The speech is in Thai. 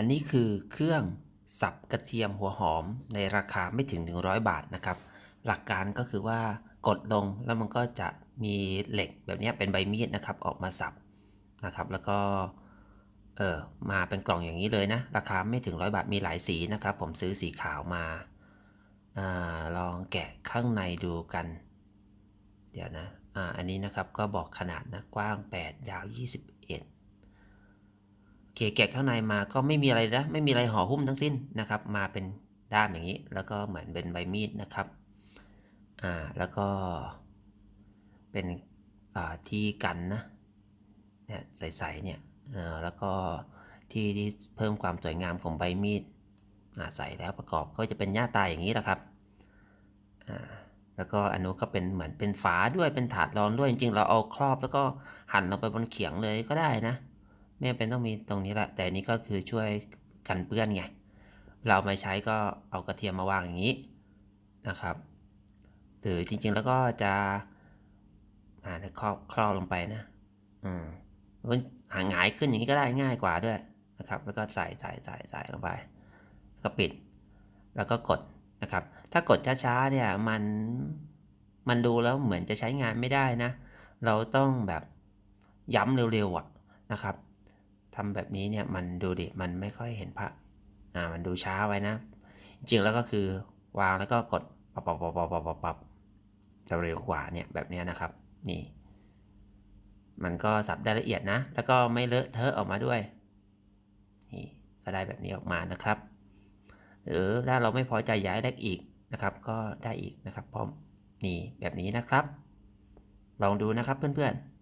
อันนี้คือเครื่องสับกระเทียมหัวหอมในราคาไม่ถึง 100 บาทนะครับ หลักการก็คือว่ากดลงแล้วมันก็จะมีเหล็กแบบนี้เป็นใบมีดนะครับออกมาสับนะครับ แล้วก็เออมาเป็นกล่องอย่างนี้เลยนะ ราคาไม่ถึงร้อยบาทมีหลายสีนะครับ ผมซื้อสีขาวมาอาลองแกะข้างในดูกัน เดี๋ยวนะอ่าอันนี้นะครับก็บอกขนาดนะกว้าง 8 ยาว 21 โอเคแกะข้างในมาก็ไม่มีอะไรนะไม่มีอะไรห่อหุ้มทั้งสิ้นนะครับ มาเป็นด้ามอย่างนี้ แล้วก็เหมือนเป็นใบมีดนะครับอ่าแล้วก็เป็นอ่าที่กันนะเนี่ยใสๆเนี่ยเออแล้วก็ที่ที่เพิ่มความสวยงามของใบมีดอ่าใส่แล้วประกอบก็จะเป็นหน้าตาอย่างนี้แหละครับอ่าแล้วก็อันนู้นก็เป็นเหมือนเป็นฝาด้วยเป็นถาดรองด้วยจริงๆ เราเอาครอบแล้วก็หั่นลงไปบนเขียงเลยก็ได้นะ ไม่จำเป็นต้องมีตรงนี้แหละ แต่นี้ก็คือช่วยกันเปื้อนไง เราเอามาใช้ก็เอากระเทียมมาวางอย่างนี้นะครับ หรือจริงๆแล้วก็จะอ่าครอบครอบลงไปนะอืมมันหางายขึ้นอย่างนี้ก็ได้ง่ายกว่าด้วยนะครับ แล้วก็ใส่ใส่ใส่ใส่ลงไปแล้วก็ปิด แล้วก็กดนะครับ ถ้ากดช้าๆเนี่ยมันมันดูแล้วเหมือนจะใช้งานไม่ได้นะ เราต้องแบบย้ำเร็วๆอะนะครับ ทำแบบนี้เนี่ยมันดูดิมันไม่ค่อยเห็นภาพอ่ามันดูช้าไว้นะ จริงแล้วก็คือวางแล้วก็กดปับปับปับปับปับปับปับจะเร็วกว่าเนี่ยแบบนี้นะครับ นี่ มันก็สับได้ละเอียดนะ แล้วก็ไม่เลอะเทอะออกมาด้วย นี่ก็ได้แบบนี้ออกมานะครับ หรือถ้าเราไม่พอใจย้ายเล็กอีกนะครับ ก็ได้อีกนะครับพร้อมนี่แบบนี้นะครับ ลองดูนะครับเพื่อนๆ